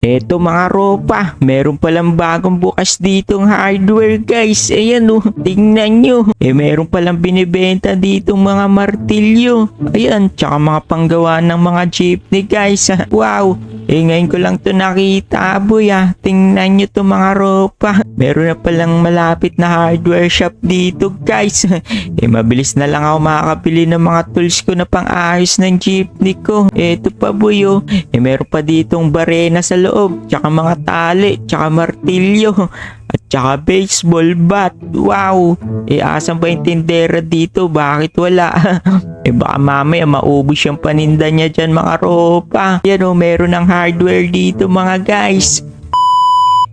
Eto mga ropa, meron palang bagong bukas ditong hardware guys. Ayan oh, tingnan nyo. Eh meron palang binibenta ditong mga martilyo. Ayan, tsaka mga panggawa ng mga jeepney guys. Wow, eh ngayon ko lang to nakita boy ah. Tingnan nyo to mga ropa. Meron na palang malapit na hardware shop dito guys. eh mabilis na lang ako makakabili ng mga tools ko na pang-ayos ng jeepney ko. Eto pa boy oh. Eh meron pa ditong barena sa loob. Tsaka mga tali. Tsaka martilyo. At tsaka baseball bat. Wow. Eh asan ba yung tindera dito? Bakit wala? eh baka mamaya maubos yung paninda niya dyan mga ropa. Yan o, meron ng hardware dito mga guys.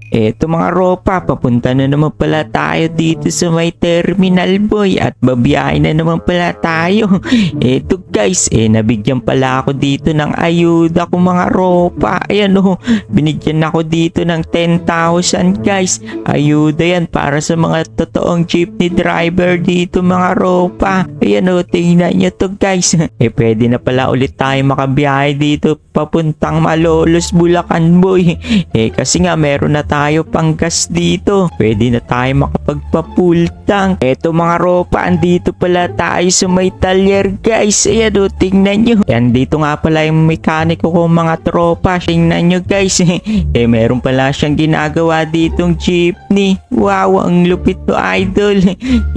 Eto mga ropa, papunta na naman pala tayo dito sa may terminal boy at babiyahin na naman pala tayo. Eto guys, eh nabigyan pala ako dito ng ayuda ko mga ropa. Ayan oh, binigyan ako dito ng 10,000 guys. Ayuda yan para sa mga totoong jeepney driver dito mga ropa. Ayan oh, tingnan nyo to guys. Eh pwede na pala ulit tayo makabiyahe dito papuntang Malolos, Bulacan boy. Eh kasi nga meron na tayo pang gas dito. Pwede na tayo makapagpa-full tank. Eto mga ropa, andito pala tayo sa may talyer guys. Ayan o, tingnan nyo. Yan dito nga pala yung mekaniko ko mga tropa. Tingnan nyo guys. eh meron pala siyang ginagawa ditong jeepney. Wow, ang lupit to idol.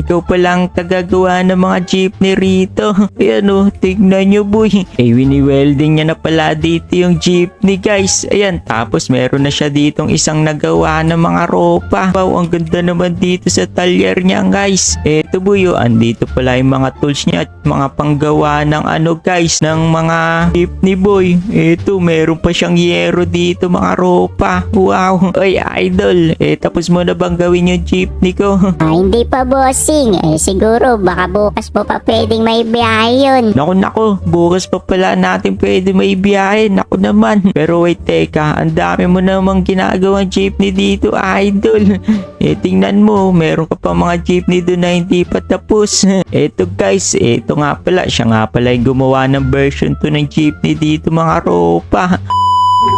Ikaw palang tagagawa ng mga jeepney rito. Ayan o, tingnan nyo boy. Eh wini-welding niya na pala dito yung jeepney guys. Ayan, tapos meron na siya ditong isang nagawa ng mga ropa. Wow, ang ganda naman dito sa talyer niya guys. Eto boy, oh, andito pala yung mga tools niya at mga panggawa ng ano guys, ng mga jeepney boy. Eto, meron pa siyang yero dito mga ropa. Wow, oy idol. Eh, tapos mo na bang gawin yung jeepney ko? Ah, hindi pa bossing. Eh, siguro baka bukas po pa pwedeng may biyahe yun. Naku nako, bukas pa pala natin pwede may biyahe. Naku naman. Pero wait, teka. Ang dami mo namang ginagawang jeepney dito, idol. Eh, tingnan mo. Meron ka pa mga jeepney doon na hindi pa tapos. Eto guys, eto nga pala. Siya nga pala yung gumawa ng version 2 ng jeepney dito mga ropa.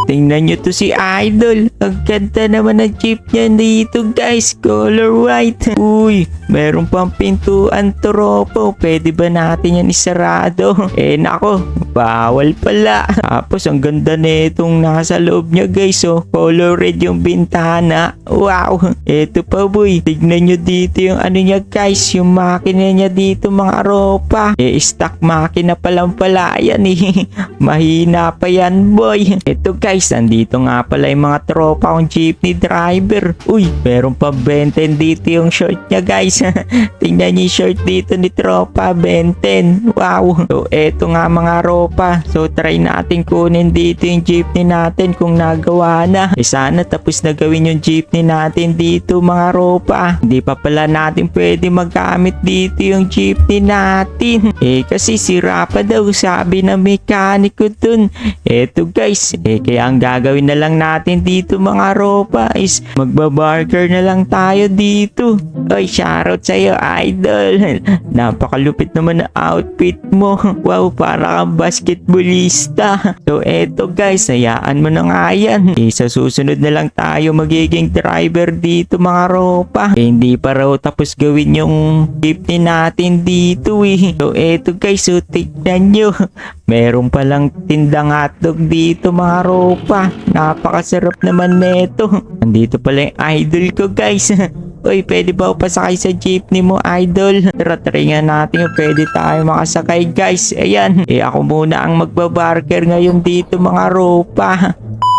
Tingnan nyo to si Idol. Ang ganda naman ng jeep niya dito guys. Color white. Uy, meron pang pintuan tropo. Pwede ba natin yan isarado? Eh nako, bawal pala. Tapos ang ganda nitong nasa loob niya guys. Oh, color red yung bintana. Wow. Eto pa boy. Tignan nyo dito yung ano niya guys. Yung makina niya dito mga ropa. Eh stock makina pa lang pala yan eh. Mahina pa yan boy. Eto guys, andito nga pala yung mga tropa kong jeepney driver. Uy, meron pa Benten dito yung short niya guys. Tingnan niyo yung short dito ni tropa Benten. Wow. So eto nga mga ropa. So try natin kunin dito yung jeepney natin kung nagawa na. Eh sana tapos na gawin yung jeepney natin dito mga ropa. Hindi pa pala natin pwede magamit dito yung jeepney natin. Eh kasi sira pa daw sabi ng mekaniko dun. Eto guys, eh kaya ang gagawin na lang natin dito mga ropa is magbabarker na lang tayo dito. Oy, shoutout sa'yo idol. Napakalupit naman na outfit mo. Wow, para kang basketballista. So eto guys, hayaan mo na nga yan. Eh, sa susunod na lang tayo magiging driver dito mga ropa. Eh, hindi pa raw tapos gawin yung jeepney natin dito eh. So eto guys, so tignan nyo. Meron palang tindang hotdog dito mga ropa. Napakasarap naman neto. Andito pala yung idol ko guys. Uy, pwede ba pasakay sa jeepney mo, idol? Tara, try nga natin kung pwede tayo makasakay, guys. Ayan. Eh, ako muna ang magbabarker ngayon dito, mga ropa.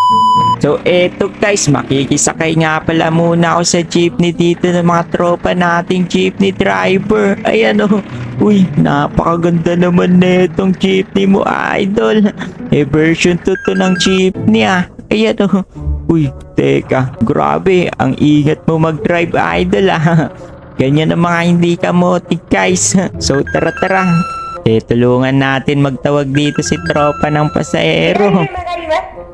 So eto guys, makikisakay nga pala muna ako sa jeepney dito ng mga tropa nating jeepney driver. Ayan o. Uy, napakaganda naman netong jeepney mo, idol. Eh, version 2 to ng jeepney ah. Ayan o. Uy, teka. Grabe, ang ingat mo mag-drive, idol ah. Ganyan ang mga hindi kamotik guys. So tara tara. Eh, tulungan natin magtawag dito si tropa ng pasahero.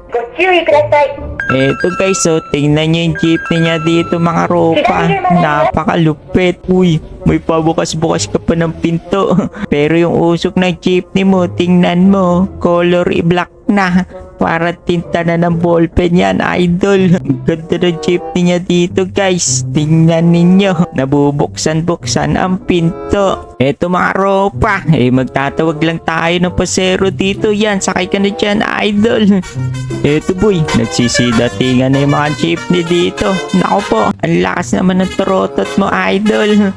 Gochiri kudasai. Eto guys, so tingnan nyo yung jeepney niya dito mga ropa. Napakalupit. Uy, may pabukas-bukas ka pa ng pinto. Pero yung usok ng jeepney mo, tingnan mo. Color i-black na para tinta na ng ballpen yan, idol. Ganda ng jeepney niya dito, guys. Tingnan ninyo. Nabubuksan-buksan ang pinto. Eto mga ropa, eh magtatawag lang tayo ng pasero dito. Yan, sakay ka na dyan, idol. Eto boy, nagsisidatingan na yung mga jeepney dito. Nako po, ang lakas naman ng trotot mo, idol.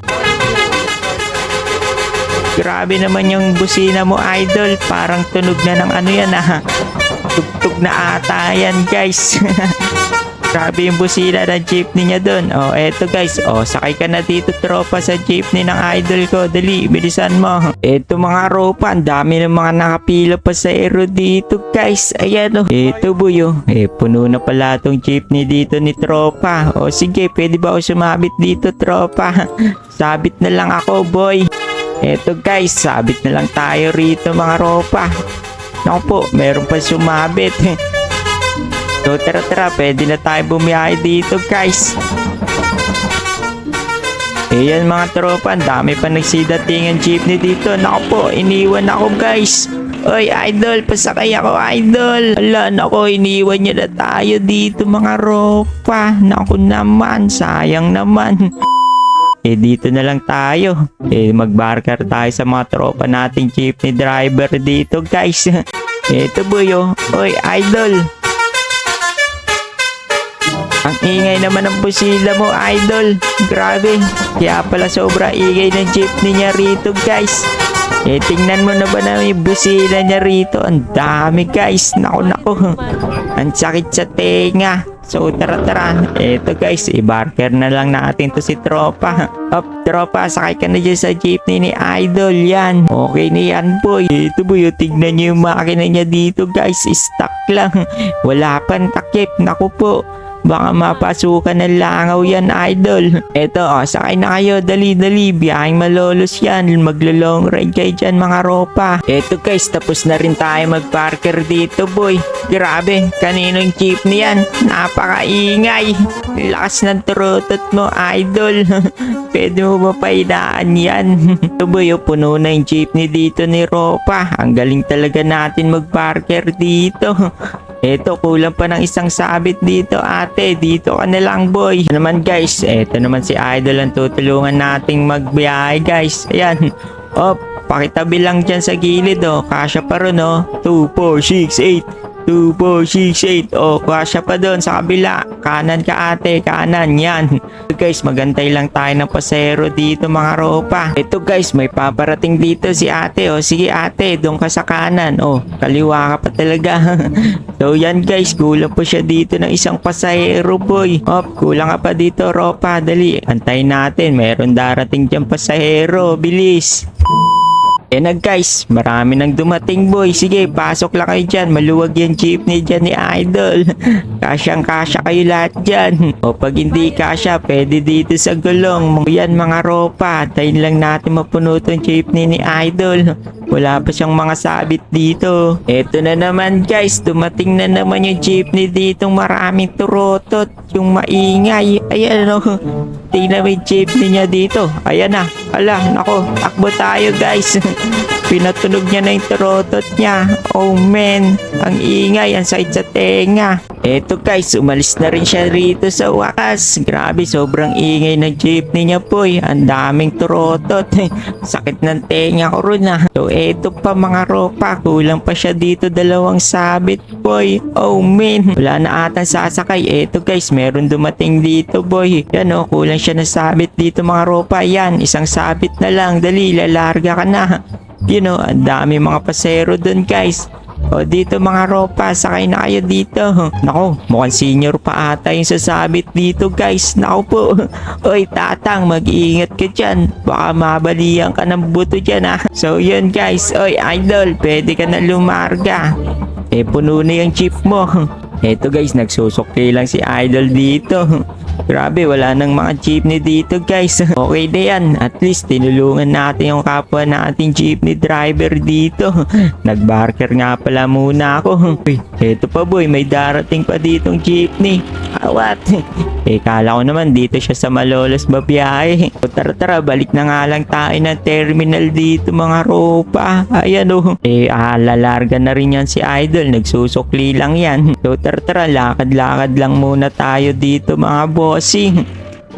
Grabe naman yung busina mo, idol. Parang tunog na ng ano yan, ah. Tugtog na ata yan, guys. Grabe yung busina ng jeepney niya doon. Oh, eto guys. Oh, sakay ka na dito tropa sa jeepney ng idol ko. Dali, bilisan mo. Eto mga ropa, ang dami ng mga nakapila pa sa aero dito guys. Ayan oh. Eto buyo. Eh, puno na pala tong jeepney dito ni tropa. Oh, sige, pwede ba ako sumabit dito tropa? Sabit na lang ako boy. Eto guys, sabit na lang tayo rito mga ropa. Naku po, meron pa sumabit. So tara tara, pwede na tayo bumiyahe dito guys. Ayan mga tropa, ang dami pa nagsidatingan jeepney dito. Naku po, iniwan ako guys. Oy, idol, pasakay ako, idol. Ala, nako, iniwan niyo na tayo dito mga ropa. Naku naman, sayang naman. Eh, dito na lang tayo. Eh, magbarkar tayo sa mga tropa nating jeepney driver dito, guys. Eto, boy, oh. Oy, idol. Ang ingay naman ng busila mo, idol. Grabe. Kaya pala sobra ingay ng jeepney niya rito, guys. Eh, tingnan mo na ba na yung busila niya rito? Ang dami, guys. Nako, nako. Ang sakit sa tenga. So, tara, tara. Eto, guys. I-barker na lang natin to si Tropa. Up, Tropa. Sakay ka na dyan sa jeepney ni Idol. Yan. Okay na yan, boy. Ito, boy. oh, Tignan niyo yung makina niya dito, guys. Stuck lang. Wala pang takip. Naku po. Baka mapasukan ng langaw yan, idol. Eto, oh, sakay na kayo. Dali, dali. Biyaheng malolos yan. Maglo-long ride kayo dyan, mga ropa. Eto, guys. Tapos na rin tayo mag-parker dito, boy. Grabe. Kaninong jeepney yan? Napakaingay. Lakas ng turutot mo, idol. Pwede mo ba painaan yan? Ito, boy. Oh, puno na yung jeepney dito ni Ropa. Ang galing talaga natin mag-parker dito. Eto, kulang pa ng isang sabit dito ate. Dito ka na lang boy. Ano naman guys, eto naman si Idol ang tutulungan nating magbiyahe guys. Ayan. Oh, pakitabi lang dyan sa gilid oh. Kasya pa ron oh. 2, 4, 6, 8. 2, 4, 6, 8. Oh, kasya pa doon sa kabila. Kanan ka ate, kanan. Yan. Guys, magantay lang tayo ng pasero dito mga ropa. Ito guys, may paparating dito si ate. Oh, sige ate, doon ka sa kanan. Oh, kaliwa ka pa talaga. so yan guys, kulang po siya dito ng isang pasahero boy. Oh, kulang ka pa dito ropa. Dali, antayin natin. Meron darating dyan pasahero. Bilis. Yan na guys, marami nang dumating boy. Sige, pasok lang kayo dyan. Maluwag yung jeepney dyan ni Idol. Kasyang kasya kayo lahat dyan. O pag hindi kasya, pwede dito sa gulong. Yan mga ropa. Tayin lang natin mapuno tong jeepney ni Idol. Wala pa siyang mga sabit dito. Eto na naman guys, dumating na naman yung jeepney dito. Maraming turotot. Yung maingay. Ayan o. Tingnan mo yung jeepney niya dito. Ayan na. Ala, nako. Takbo tayo guys. Pinatunog niya na yung turotot niya. Oh man, ang ingay, ang sakit sa tenga. Eto guys, umalis na rin siya rito sa wakas. Grabe, sobrang ingay ng jeepney niya po. Ang daming turotot. Sakit ng tenga ko rin ah. So eto pa mga ropa, kulang pa siya dito dalawang sabit boy. Oh man, wala na atang sasakay. Eto guys, meron dumating dito boy. Yan oh, kulang siya na sabit dito mga ropa. Yan, isang sabit na lang. Dali, lalarga ka na. You know, ang dami mga pasero dun guys. O dito mga ropa, sakay na kayo dito. Nako, mukhang senior pa ata yung sasabit dito guys. Nako po. Oy tatang, mag-iingat ka dyan. Baka mabalian ka ng buto dyan ha. So yun guys, oy idol, pwede ka na lumarga. Eh puno na yung jeep mo. Eto guys, nagsusukli lang si idol dito. Grabe, wala nang mga jeepney dito guys. okay na yan. At least tinulungan natin yung kapwa nating jeepney driver dito. Nagbarker nga pala muna ako. Uy, eto pa boy, may darating pa ditong jeepney. Awat. eh, kala ko naman dito siya sa Malolos babiyahe. O tara tara, balik na nga lang tayo ng terminal dito mga ropa. Ayan oh. Eh, alalarga na rin yan si Idol. Nagsusukli lang yan. So tara tara, lakad-lakad lang muna tayo dito mga bossing.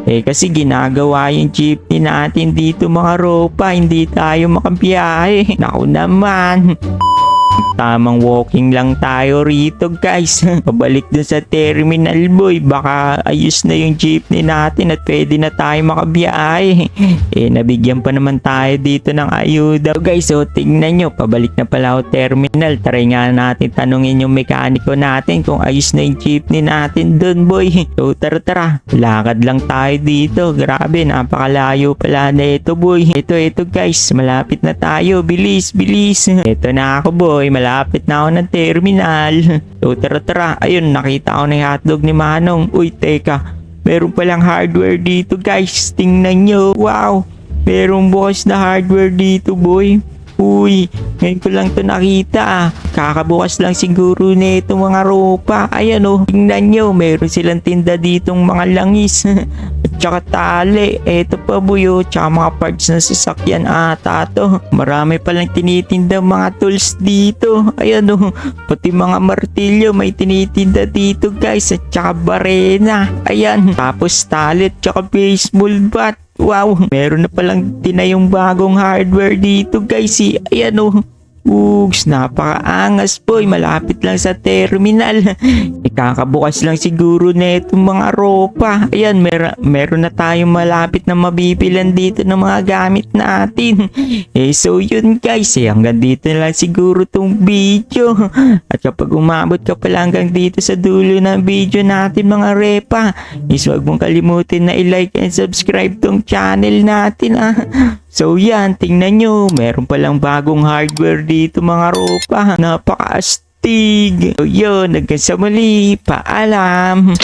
Eh kasi ginagawa yung jeepney natin dito mga ropa, hindi tayo makabiyahe. Naku naman. Tamang walking lang tayo rito guys. Pabalik dun sa terminal boy. Baka ayos na yung jeepney natin at pwede na tayo makabiyahe. Eh nabigyan pa naman tayo dito ng ayuda. Guys, so tingnan nyo. Pabalik na pala ako terminal. Try nga natin tanungin yung mekaniko natin kung ayos na yung jeepney natin dun boy. So tara tara. Lakad lang tayo dito. Grabe, napakalayo pala na ito boy. Ito, ito guys. Malapit na tayo. Bilis, bilis. Ito na ako boy. Malapit na ako ng terminal. So tara tara. Ayun, nakita ko na yung hotdog ni Manong. Uy, teka. Meron palang hardware dito guys. Tingnan nyo. Wow. Merong bukas na hardware dito boy. Uy, ngayon ko lang to nakita ah. Kakabukas lang siguro na itong mga ropa. Ayan oh, tingnan nyo, meron silang tinda ditong mga langis. At saka tali, eto pa buyo, tsaka mga parts ng sasakyan ata to. Marami palang tinitinda mga tools dito. Ayan oh, pati mga martilyo may tinitinda dito guys. At saka barena. Ayan, tapos tali at saka baseball bat. Wow, meron na palang tinayong bagong hardware dito guys. Eh. Ayan oh. Ugs, napakaangas boy. Malapit lang sa terminal. Ikakabukas lang siguro na itong mga ropa. Ayan, mer meron na tayong malapit na mabibilan dito ng mga gamit natin. Eh, so yun guys. Eh, hanggang dito na lang siguro tong video. At kapag umabot ka pala hanggang dito sa dulo ng video natin mga repa, is huwag mong kalimutin na i-like and subscribe tong channel natin ah. So yan, tingnan nyo, meron palang bagong hardware dito mga ropa. Napaka-astig. So yun, hanggang sa muli, paalam.